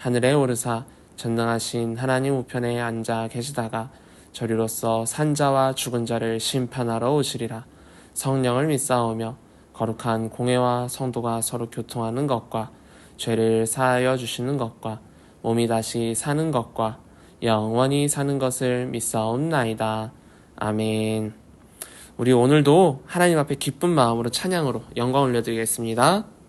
하늘에 오르사 전능하신 하나님 우편에 앉아 계시다가 저리로서 산자와 죽은 자를 심판하러 오시리라 성령을 믿사오며 거룩한 공회와 성도가 서로 교통하는 것과 죄를 사하여 주시는 것과 몸이 다시 사는 것과 영원히 사는 것을 믿사옵나이다. 아멘. 우리 오늘도 하나님 앞에 기쁜 마음으로 찬양으로 영광 올려드리겠습니다.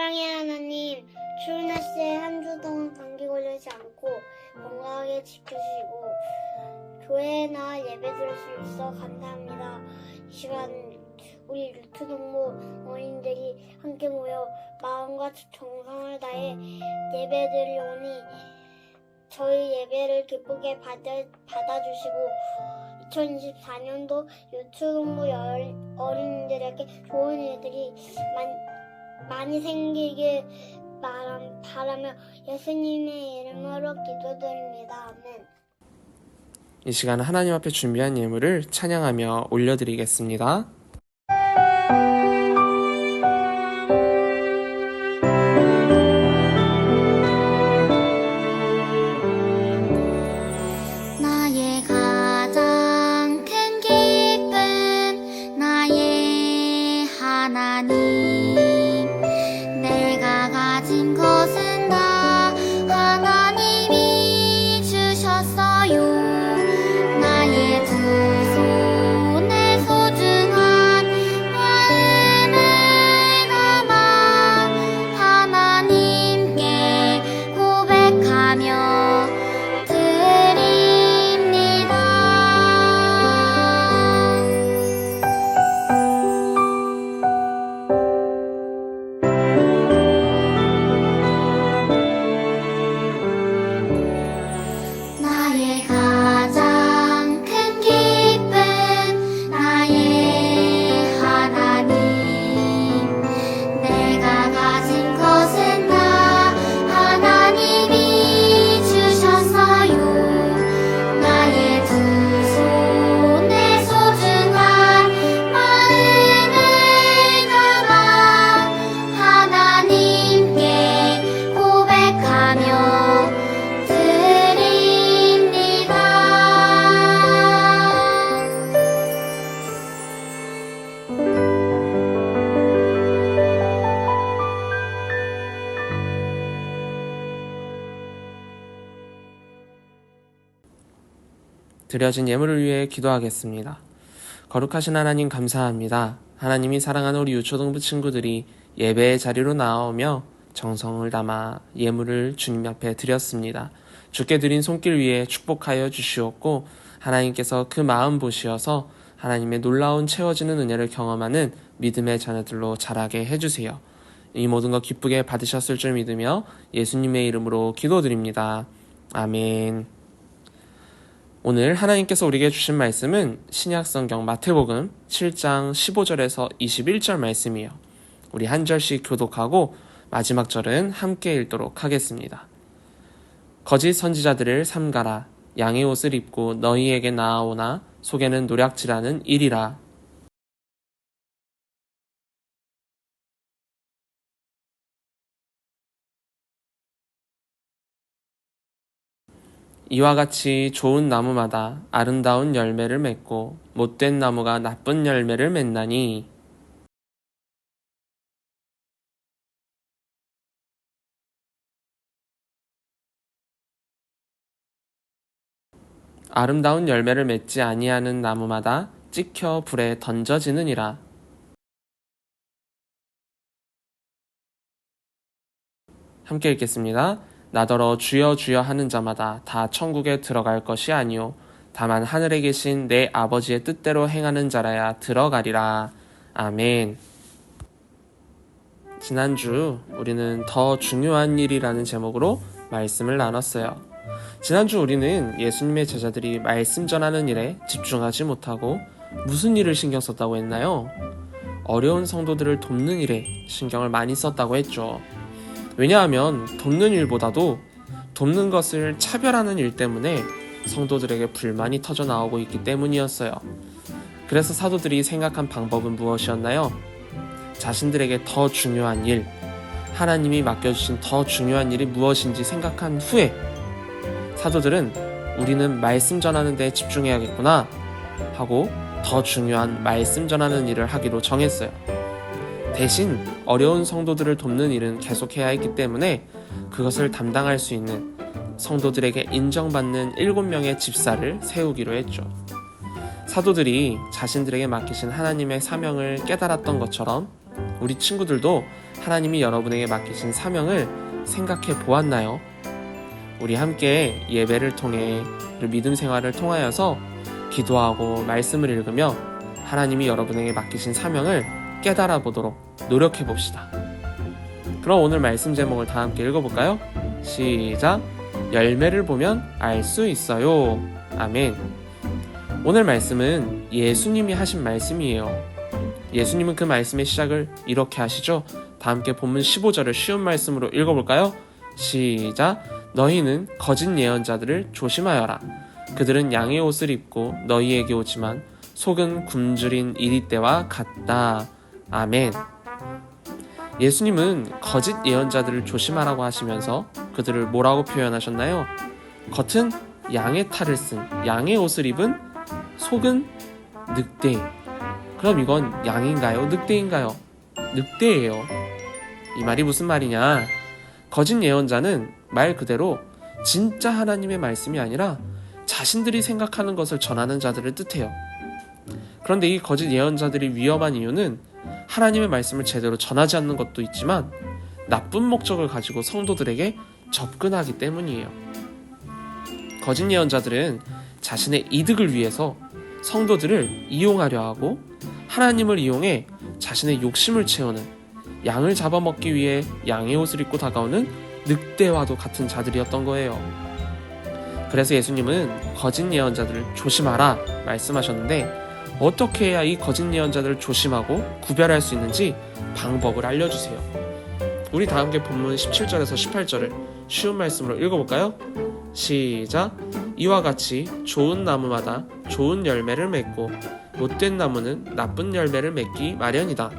하나님, 추운 날씨에 한 주 동안 감기 걸리지 않고 건강하게 지켜주시고 교회나 예배 드릴 수 있어 감사합니다. 이 시간 우리 루트 동무 어린들이 함께 모여 마음과 정성을 다해 예배 드리오니 저희 예배를 기쁘게 받아, 받아주시고 2024년도 유튜브 어린이들에게 좋은 일들이 많, 많이 생기길 바람, 바라며 예수님의 이름으로 기도드립니다. 아멘. 이 시간 하나님 앞에 준비한 예물을 찬양하며 올려드리겠습니다. 드려진 예물을 위해 기도하겠습니다. 거룩하신 하나님 감사합니다. 하나님이 사랑하는 우리 유초등부 친구들이 예배의 자리로 나오며 정성을 담아 예물을 주님 앞에 드렸습니다. 주께 드린 손길 위에 축복하여 주시옵고 하나님께서 그 마음 보시어서 하나님의 놀라운 채워지는 은혜를 경험하는 믿음의 자녀들로 자라게 해주세요. 이 모든 것 기쁘게 받으셨을 줄 믿으며 예수님의 이름으로 기도드립니다. 아멘. 오늘 하나님께서 우리에게 주신 말씀은 신약성경 마태복음 7장 15절에서 21절 말씀이에요. 우리 한 절씩 교독하고 마지막 절은 함께 읽도록 하겠습니다. 거짓 선지자들을 삼가라. 양의 옷을 입고 너희에게 나아오나 속에는 노략질하는 일이라. 이와 같이 좋은 나무마다 아름다운 열매를 맺고 못된 나무가 나쁜 열매를 맺나니 아름다운 열매를 맺지 아니하는 나무마다 찍혀 불에 던져지느니라. 함께 읽겠습니다. 나더러 주여 주여 하는 자마다 다 천국에 들어갈 것이 아니요 다만 하늘에 계신 내 아버지의 뜻대로 행하는 자라야 들어가리라. 아멘. 지난주 우리는 더 중요한 일이라는 제목으로 말씀을 나눴어요. 지난주 우리는 예수님의 제자들이 말씀 전하는 일에 집중하지 못하고 무슨 일을 신경 썼다고 했나요? 어려운 성도들을 돕는 일에 신경을 많이 썼다고 했죠. 왜냐하면 돕는 일보다도 돕는 것을 차별하는 일 때문에 성도들에게 불만이 터져 나오고 있기 때문이었어요. 그래서 사도들이 생각한 방법은 무엇이었나요? 자신들에게 더 중요한 일, 하나님이 맡겨주신 더 중요한 일이 무엇인지 생각한 후에 사도들은 우리는 말씀 전하는 데 집중해야겠구나 하고 더 중요한 말씀 전하는 일을 하기로 정했어요. 대신 어려운 성도들을 돕는 일은 계속해야 했기 때문에 그것을 담당할 수 있는 성도들에게 인정받는 일곱 명의 집사를 세우기로 했죠. 사도들이 자신들에게 맡기신 하나님의 사명을 깨달았던 것처럼 우리 친구들도 하나님이 여러분에게 맡기신 사명을 생각해 보았나요? 우리 함께 예배를 통해 믿음 생활을 통하여서 기도하고 말씀을 읽으며 하나님이 여러분에게 맡기신 사명을 깨달아 보도록 노력해 봅시다. 그럼 오늘 말씀 제목을 다 함께 읽어볼까요? 시작. 열매를 보면 알 수 있어요. 아멘. 오늘 말씀은 예수님이 하신 말씀이에요. 예수님은 그 말씀의 시작을 이렇게 하시죠. 다 함께 본문 15절을 쉬운 말씀으로 읽어볼까요? 시작. 너희는 거짓 예언자들을 조심하여라. 그들은 양의 옷을 입고 너희에게 오지만 속은 굶주린 이리떼와 같다. 아멘. 예수님은 거짓 예언자들을 조심하라고 하시면서 그들을 뭐라고 표현하셨나요? 겉은 양의 탈을 쓴 양의 옷을 입은 속은 늑대. 그럼 이건 양인가요? 늑대인가요? 늑대예요. 이 말이 무슨 말이냐? 거짓 예언자는 말 그대로 진짜 하나님의 말씀이 아니라 자신들이 생각하는 것을 전하는 자들을 뜻해요. 그런데 이 거짓 예언자들이 위험한 이유는 하나님의 말씀을 제대로 전하지 않는 것도 있지만 나쁜 목적을 가지고 성도들에게 접근하기 때문이에요. 거짓 예언자들은 자신의 이득을 위해서 성도들을 이용하려 하고 하나님을 이용해 자신의 욕심을 채우는 양을 잡아먹기 위해 양의 옷을 입고 다가오는 늑대와도 같은 자들이었던 거예요. 그래서 예수님은 거짓 예언자들을 조심하라 말씀하셨는데 어떻게 해야 이 거짓 예언자들을 조심하고 구별할 수 있는지 방법을 알려주세요. 우리 다 함께 본문 17절에서 18절을 쉬운 말씀으로 읽어볼까요? 시작. 이와 같이 좋은 나무마다 좋은 열매를 맺고 못된 나무는 나쁜 열매를 맺기 마련이다.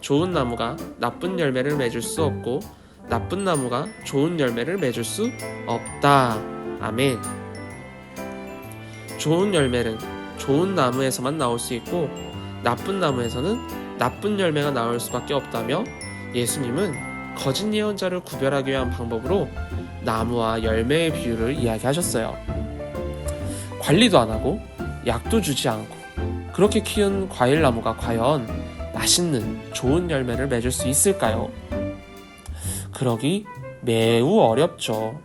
좋은 나무가 나쁜 열매를 맺을 수 없고 나쁜 나무가 좋은 열매를 맺을 수 없다. 아멘. 좋은 열매는 좋은 나무에서만 나올 수 있고 나쁜 나무에서는 나쁜 열매가 나올 수밖에 없다며 예수님은 거짓 예언자를 구별하기 위한 방법으로 나무와 열매의 비율을 이야기하셨어요. 관리도 안 하고 약도 주지 않고 그렇게 키운 과일 나무가 과연 맛있는 좋은 열매를 맺을 수 있을까요? 그러기 매우 어렵죠.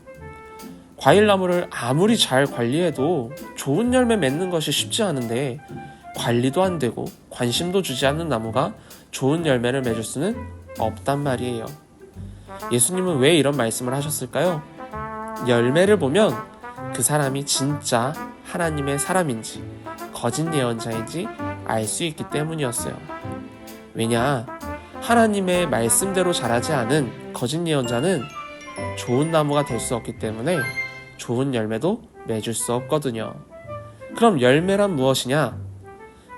과일 나무를 아무리 잘 관리해도 좋은 열매 맺는 것이 쉽지 않은데 관리도 안 되고 관심도 주지 않는 나무가 좋은 열매를 맺을 수는 없단 말이에요. 예수님은 왜 이런 말씀을 하셨을까요? 열매를 보면 그 사람이 진짜 하나님의 사람인지 거짓 예언자인지 알 수 있기 때문이었어요. 왜냐? 하나님의 말씀대로 자라지 않은 거짓 예언자는 좋은 나무가 될 수 없기 때문에 좋은 열매도 맺을 수 없거든요. 그럼 열매란 무엇이냐?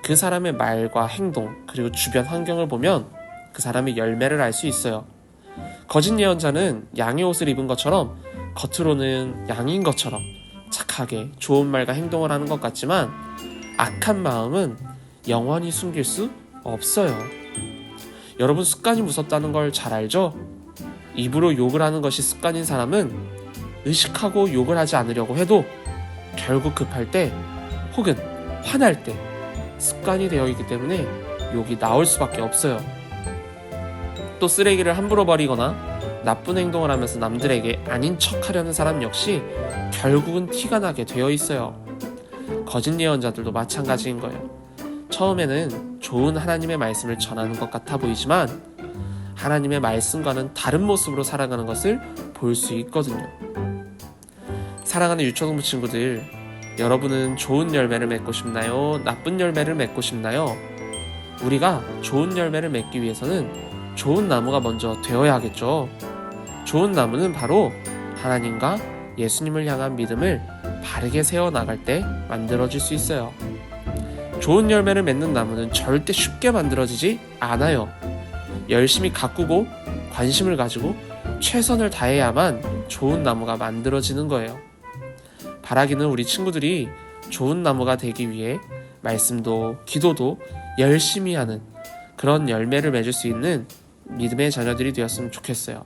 그 사람의 말과 행동, 그리고 주변 환경을 보면 그 사람의 열매를 알 수 있어요. 거짓 예언자는 양의 옷을 입은 것처럼 겉으로는 양인 것처럼 착하게 좋은 말과 행동을 하는 것 같지만 악한 마음은 영원히 숨길 수 없어요. 여러분 습관이 무섭다는 걸 잘 알죠? 입으로 욕을 하는 것이 습관인 사람은 의식하고 욕을 하지 않으려고 해도 결국 급할 때 혹은 화날 때 습관이 되어 있기 때문에 욕이 나올 수밖에 없어요. 또 쓰레기를 함부로 버리거나 나쁜 행동을 하면서 남들에게 아닌 척 하려는 사람 역시 결국은 티가 나게 되어 있어요. 거짓 예언자들도 마찬가지인 거예요. 처음에는 좋은 하나님의 말씀을 전하는 것 같아 보이지만 하나님의 말씀과는 다른 모습으로 살아가는 것을 볼 수 있거든요. 사랑하는 유초등부 친구들, 여러분은 좋은 열매를 맺고 싶나요? 나쁜 열매를 맺고 싶나요? 우리가 좋은 열매를 맺기 위해서는 좋은 나무가 먼저 되어야 하겠죠. 좋은 나무는 바로 하나님과 예수님을 향한 믿음을 바르게 세워 나갈 때 만들어질 수 있어요. 좋은 열매를 맺는 나무는 절대 쉽게 만들어지지 않아요. 열심히 가꾸고 관심을 가지고 최선을 다해야만 좋은 나무가 만들어지는 거예요. 바라기는 우리 친구들이 좋은 나무가 되기 위해 말씀도 기도도 열심히 하는 그런 열매를 맺을 수 있는 믿음의 자녀들이 되었으면 좋겠어요.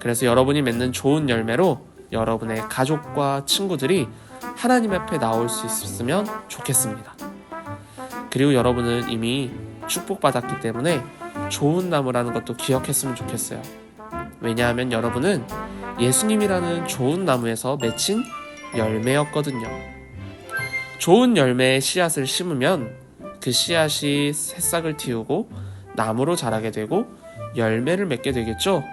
그래서 여러분이 맺는 좋은 열매로 여러분의 가족과 친구들이 하나님 앞에 나올 수 있었으면 좋겠습니다. 그리고 여러분은 이미 축복받았기 때문에 좋은 나무라는 것도 기억했으면 좋겠어요. 왜냐하면 여러분은 예수님이라는 좋은 나무에서 맺힌 열매였거든요. 좋은 열매의 씨앗을 심으면 그 씨앗이 새싹을 틔우고 나무로 자라게 되고 열매를 맺게 되겠죠.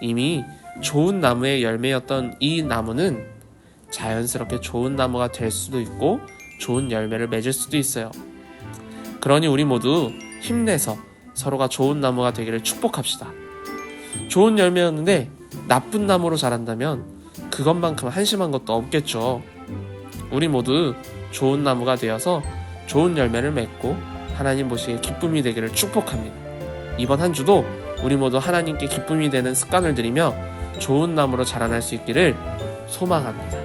이미 좋은 나무의 열매였던 이 나무는 자연스럽게 좋은 나무가 될 수도 있고 좋은 열매를 맺을 수도 있어요. 그러니 우리 모두 힘내서 서로가 좋은 나무가 되기를 축복합시다. 좋은 열매였는데 나쁜 나무로 자란다면 그것만큼 한심한 것도 없겠죠. 우리 모두 좋은 나무가 되어서 좋은 열매를 맺고 하나님 보시기에 기쁨이 되기를 축복합니다. 이번 한 주도 우리 모두 하나님께 기쁨이 되는 습관을 들이며 좋은 나무로 자라날 수 있기를 소망합니다.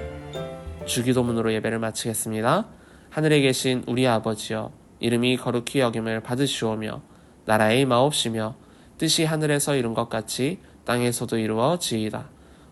주기도문으로 예배를 마치겠습니다. 하늘에 계신 우리 아버지여 이름이 거룩히 여김을 받으시오며 나라의 마옵시며 뜻이 하늘에서 이룬 것 같이 땅에서도 이루어지이다.